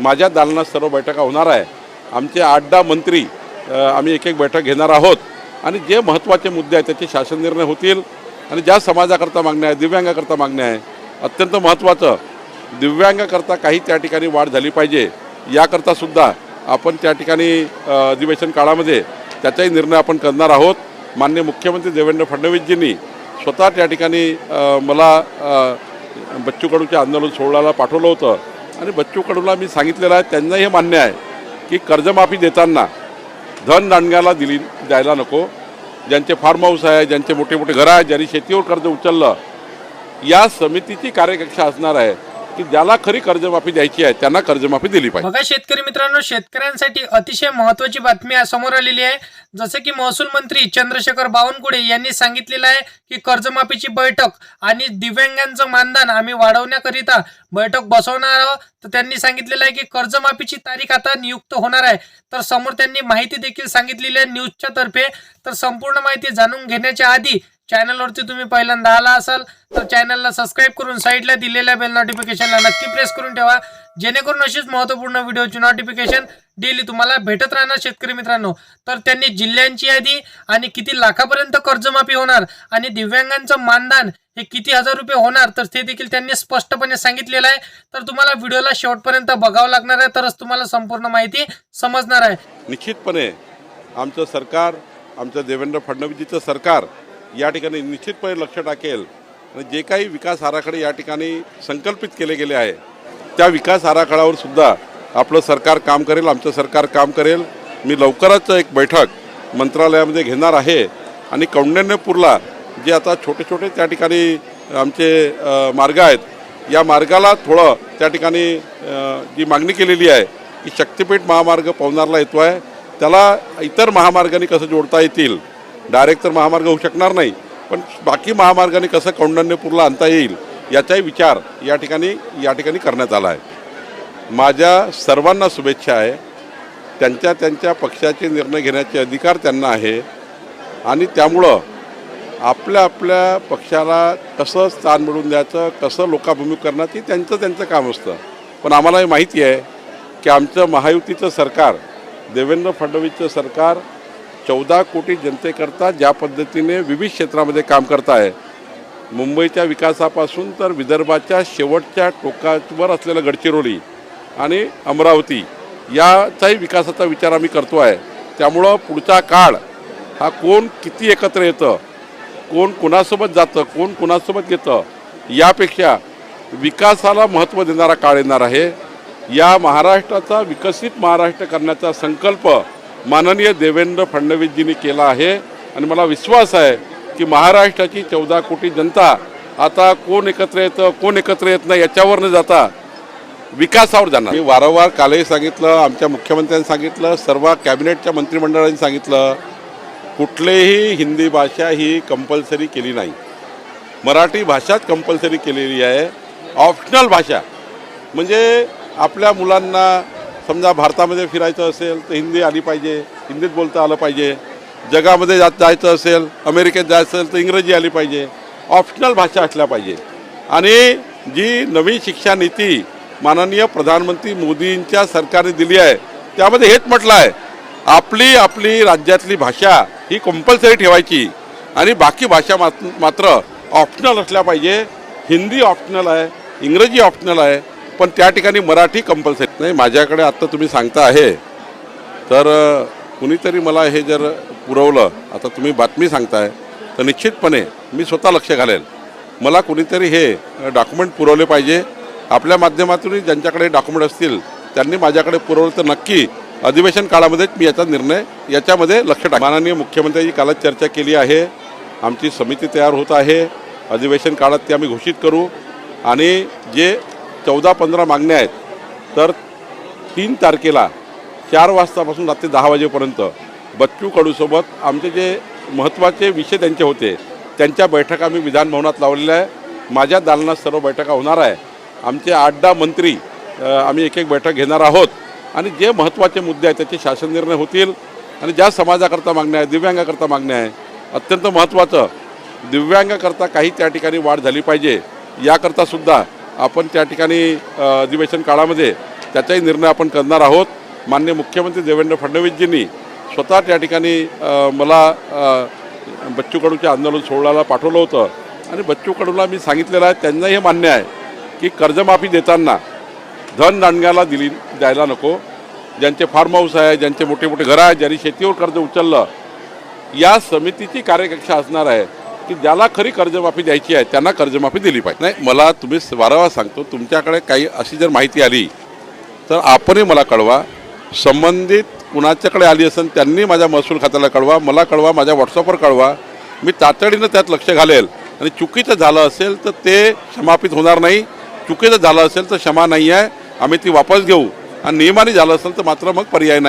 माझ्या दालनात सर्व बैठका होणार आहे. आमचे आठ दहा मंत्री आम्ही एक एक बैठक घेणार आहोत. आणि जे महत्त्वाचे मुद्दे आहेत त्याचे शासन निर्णय होतील. आणि ज्या समाजाकरता मागण्या आहे दिव्यांगाकरता मागण्या आहे अत्यंत महत्त्वाचं दिव्यांगाकरता काही त्या ठिकाणी वाढ झाली पाहिजे. याकरता सुद्धा आपण त्या ठिकाणी अधिवेशन काळामध्ये त्याचाही निर्णय आपण करणार आहोत. माननीय मुख्यमंत्री देवेंद्र फडणवीसजींनी स्वतः त्या ठिकाणी मला बच्चू कडूच्या आंदोलन सोहळ्याला पाठवलं होतं. आणि बच्चू कडूला मी सांगितलेलं आहे त्यांना हे मान्य आहे की कर्जमाफी देताना धन दांडग्याला दिली द्यायला नको. ज्यांचे फार्म हाऊस आहे ज्यांचे मोठे मोठे घरं आहेत ज्यांनी शेतीवर कर्ज उचललं या समितीची कार्यकक्षा असणार आहे. की ज्याला खरी कर्जमाफी द्यायची आहे त्यांना कर्जमाफी दिली पाहिजे. बघा शेतकरी मित्रांनो शेतकऱ्यांसाठी अतिशय महत्वाची बातमी समोर आलेली आहे. जसं की महसूल मंत्री चंद्रशेखर बावनकुळे यांनी सांगितलेलं आहे की कर्जमाफीची बैठक आणि दिव्यांगांचं मानधन आम्ही वाढवण्याकरिता बैठक बसवणार आहोत. तर त्यांनी सांगितलेलं आहे की कर्जमाफीची तारीख आता नियुक्त होणार आहे. तर समोर त्यांनी माहिती देखील सांगितलेली आहे न्यूजच्या तर्फे. तर संपूर्ण माहिती जाणून घेण्याच्या आधी चॅनलवरती तुम्ही पहिल्यांदा आला असाल तर चॅनलला सबस्क्राईब करून साईडला दिलेल्या बेल नोटिफिकेशनला नक्की प्रेस करून ठेवा. जेणेकरून अशीच महत्त्वपूर्ण व्हिडिओची नोटिफिकेशन डेली तुम्हाला भेटत राहणार शेतकरी मित्रांनो. तर त्यांनी जिल्ह्यांची यादी आणि किती लाखापर्यंत कर्जमाफी होणार आणि दिव्यांगांचं मानधन हे किती हजार रुपये होणार तर ते देखील त्यांनी स्पष्टपणे सांगितलेलं आहे. तर तुम्हाला व्हिडिओला शेवटपर्यंत बघावं लागणार आहे तरच तुम्हाला संपूर्ण माहिती समजणार आहे. निश्चितपणे आमचं सरकार आमचं देवेंद्र फडणवीसजीचं सरकार या ठिकाणी निश्चितपणे लक्ष टाकेल. आणि जे काही विकास आराखडे या ठिकाणी संकल्पित केले गेले आहे त्या विकास आराखड्यावर सुद्धा आपलं सरकार काम करेल आमचं सरकार काम करेल. मी लवकरच एक बैठक मंत्रालयामध्ये घेणार आहे. आणि कौंडण्यपूरला जे आता छोटे छोटे त्या ठिकाणी आमचे मार्ग आहेत या मार्गाला थोडं त्या ठिकाणी जी मागणी केलेली आहे की शक्तिपीठ महामार्ग पवनारला येतो आहे त्याला इतर महामार्गाने कसं जोडता येतील डायरेक्ट तर महामार्ग होऊ शकणार नाही. पण बाकी महामार्गाने कसं कौंडण्यपूरला आणता येईल याचाही विचार या ठिकाणी या ठिकाणी करण्यात आला आहे. माझ्या सर्वांना शुभेच्छा आहे. त्यांच्या त्यांच्या पक्षाचे निर्णय घेण्याचे अधिकार त्यांना आहे. आणि त्यामुळं आपल्या आपल्या पक्षाला कसं स्थान मिळवून द्यायचं कसं लोकाभिमुख करणं ते त्यांचं त्यांचं काम असतं. पण आम्हाला हे माहिती आहे की आमचं महायुतीचं सरकार देवेंद्र फडणवीसचं सरकार चौदा कोटी जनतेकरता ज्या पद्धतीने विविध क्षेत्रामध्ये काम करत आहे मुंबईच्या विकासापासून तर विदर्भाच्या शेवटच्या टोकावर असलेलं गडचिरोली आणि अमरावती याचाही विकासाचा विचार आम्ही करतो आहे त्यामुळं पुढचा काळ हा कोण किती एकत्र येतं कोण कुणासोबत जातं कोण कुणासोबत घेतं यापेक्षा विकासाला महत्त्व देणारा काळ येणार आहे. या महाराष्ट्राचा विकसित महाराष्ट्र करण्याचा संकल्प माननीय देवेंद्र फडणवीसजींनी केला आहे. आणि मला विश्वास आहे की महाराष्ट्राची चौदा कोटी जनता आता कोण एकत्र येतं कोण एकत्र येत नाही याच्यावर न जाता विकासावर जाणार. मी वारंवार कालही सांगितलं आमच्या मुख्यमंत्र्यांनी सांगितलं सर्व कॅबिनेटच्या मंत्रिमंडळाने सांगितलं कुठलेही हिंदी भाषा ही कंपल्सरी केली नाही. मराठी भाषाच कंपल्सरी केलेली आहे. ऑप्शनल भाषा. म्हणजे आपल्या मुलांना समजा भारतामध्ये फिरायचं असेल तर हिंदी आली पाहिजे हिंदीत बोलता आलं पाहिजे. जगामध्ये जा जायचं असेल अमेरिकेत जायचं असेल तर इंग्रजी आली पाहिजे. ऑप्शनल भाषा असल्या पाहिजे. आणि जी नवी शिक्षा नीती माननीय प्रधानमंत्री मोदींच्या सरकारने दिली आहे त्यामध्ये हेच म्हटलं आहे आपली आपली राज्यातली भाषा ही कंपल्सरी ठेवायची. आणि बाकी भाषा मात मात्र ऑप्शनल असल्या पाहिजे. हिंदी ऑप्शनल आहे इंग्रजी ऑप्शनल आहे पण त्या ठिकाणी मराठी कंपल्सरी नाही माझ्याकडे आत्ता तुम्ही सांगता आहे. तर कुणीतरी मला हे जर पुरवलं आता तुम्ही बातमी सांगताय तर निश्चितपणे मी स्वतः लक्ष घालेल. मला कुणीतरी हे डॉक्युमेंट पुरवले पाहिजे. आपल्या माध्यमातूनही ज्यांच्याकडे डॉक्युमेंट असतील त्यांनी माझ्याकडे पुरवलं तर नक्की अधिवेशन काळामध्येच मी याचा निर्णय याच्यामध्ये लक्ष टाक. माननीय मुख्यमंत्र्यांची कालच चर्चा केली आहे. आमची समिती तयार होत आहे. अधिवेशन काळात ते आम्ही घोषित करू. आणि जे चौदा पंधरा मागण्या आहेत. तर तीन तारखेला चार वाजतापासून रात्री दहा वाजेपर्यंत बच्चू कडूसोबत आमचे जे महत्त्वाचे विषय त्यांचे होते त्यांच्या बैठका आम्ही विधानभवनात लावलेल्या आहे. माझ्या दालनात सर्व बैठका होणार आहे. आमचे आठ दहा मंत्री आम्ही एक एक बैठक घेणार आहोत. आणि जे महत्त्वाचे मुद्दे आहेत त्याचे शासन निर्णय होतील. आणि ज्या समाजाकरता मागण्या आहे दिव्यांगाकरता मागण्या आहे अत्यंत महत्त्वाचं दिव्यांगाकरता काही त्या ठिकाणी वाढ झाली पाहिजे. याकरता सुद्धा आपण त्या ठिकाणी अधिवेशन काळामध्ये त्याचाही निर्णय आपण करणार आहोत. मान्य मुख्यमंत्री देवेंद्र फडणवीसजींनी स्वतः त्या ठिकाणी मला बच्चू कडूच्या आंदोलन सोहळ्याला पाठवलं होतं. आणि बच्चू कडूला मी सांगितलेलं आहे त्यांना हे मान्य आहे की कर्जमाफी देताना धन दांडग्याला दिली द्यायला नको. ज्यांचे फार्म हाऊस आहे ज्यांचे मोठे मोठे घरं आहेत ज्यांनी शेतीवर कर्ज उचललं या समितीची कार्यकक्षा असणार आहे. की ज्याला खरी कर्जमाफी द्यायची आहे त्यांना कर्जमाफी दिली पाहिजे. नाही मला तुम्ही वारंवार सांगतो तुमच्याकडे काही अशी जर माहिती आली तर आपणही मला कळवा. संबंधित कुणाच्याकडे आली असेल त्यांनी माझ्या महसूल खात्याला कळवा मला कळवा माझ्या व्हॉट्सअपवर कळवा. मी तातडीनं त्यात लक्ष घालेल. आणि चुकीचं झालं असेल तर ते क्षमापित होणार नाही. चुकीचं झालं असेल तर क्षमा नाही आहे. आम्ही ती वापस घेऊ. आणि नियमाने झालं असेल तर मात्र मग पर्याय नाही.